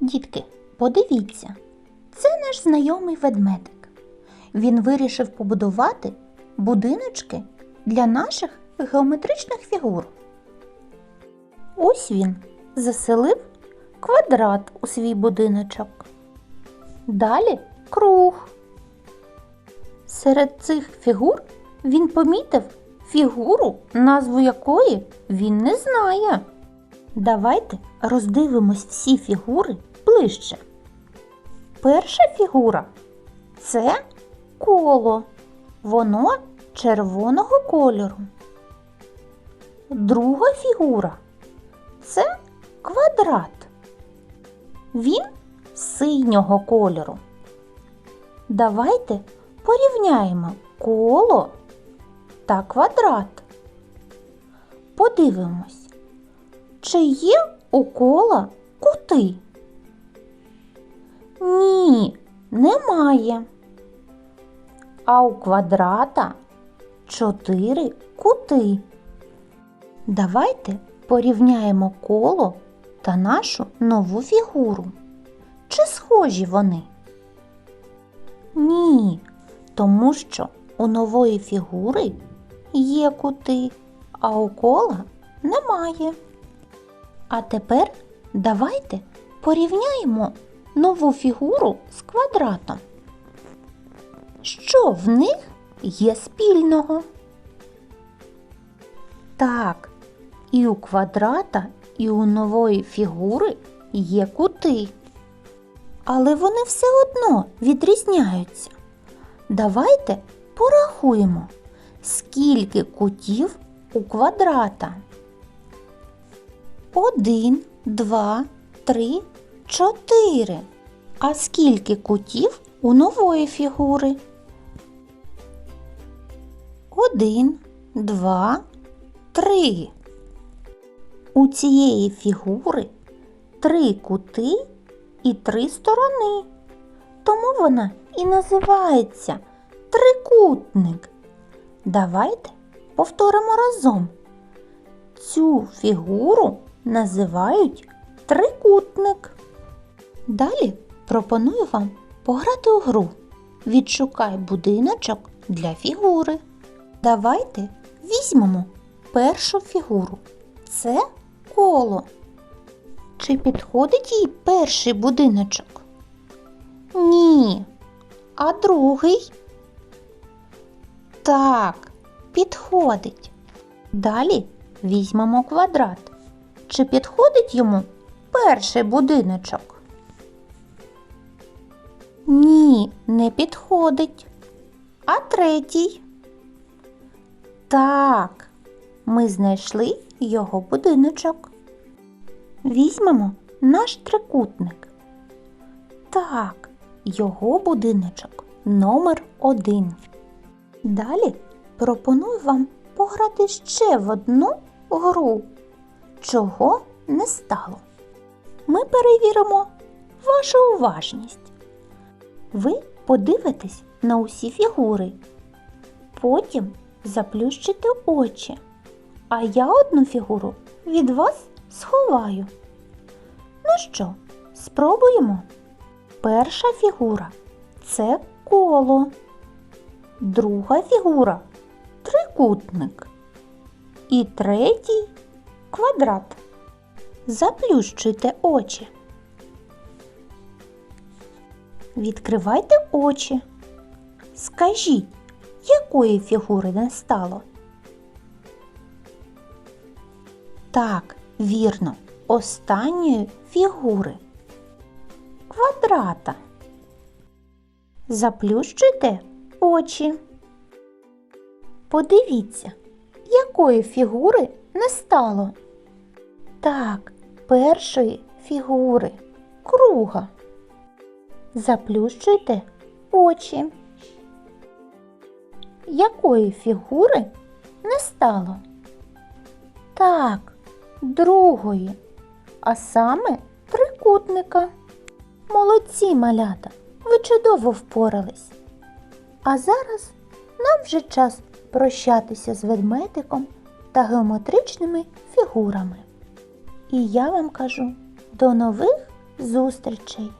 Дітки, подивіться, це наш знайомий ведмедик. Він вирішив побудувати будиночки для наших геометричних фігур. Ось він заселив квадрат у свій будиночок. Далі круг. Серед цих фігур він помітив фігуру, назву якої він не знає. Давайте роздивимось всі фігури ближче. Перша фігура це коло. Воно червоного кольору. Друга фігура це квадрат. Він синього кольору. Давайте порівняємо коло та квадрат. Подивимось, чи є у кола кути? Ні, немає. А у квадрата чотири кути. Давайте порівняємо коло та нашу нову фігуру. Чи схожі вони? Ні, тому що у нової фігури є кути, а у кола немає. А тепер давайте порівняємо нову фігуру з квадратом. Що в них є спільного? Так, і у квадрата, і у нової фігури є кути. Але вони все одно відрізняються. Давайте порахуємо, скільки кутів у квадрата. Один, два, три, чотири. А скільки кутів у нової фігури? Один, два, три. У цієї фігури три кути і три сторони. Тому вона і називається трикутник. Давайте повторимо разом. Цю фігуру називають трикутник. Далі пропоную вам пограти у гру. Відшукай будиночок для фігури. Давайте візьмемо першу фігуру. Це коло. Чи підходить їй перший будиночок? Ні. А другий? Так, підходить. Далі візьмемо квадрат. Чи підходить йому перший будиночок? Ні, не підходить. А третій? Так, ми знайшли його будиночок. Візьмемо наш трикутник. Так, його будиночок номер один. Далі пропоную вам пограти ще в одну гру, чого не стало. Ми перевіримо вашу уважність. Ви подивитесь на усі фігури. Потім заплющите очі. А я одну фігуру від вас сховаю. Ну що, спробуємо? Перша фігура це коло. Друга фігура трикутник. І третій квадрат. Заплющуйте очі. Відкривайте очі. Скажіть, якої фігури не стало? Так, вірно, останньої фігури. Квадрата. Заплющуйте очі. Подивіться, якої фігури не стало. Так, першої фігури круга. Заплющуйте очі. Якої фігури не стало? Так, другої, а саме трикутника. Молодці малята, ви чудово впорались. А зараз нам вже час прощатися з ведмедиком та геометричними фігурами. І я вам кажу до нових зустрічей!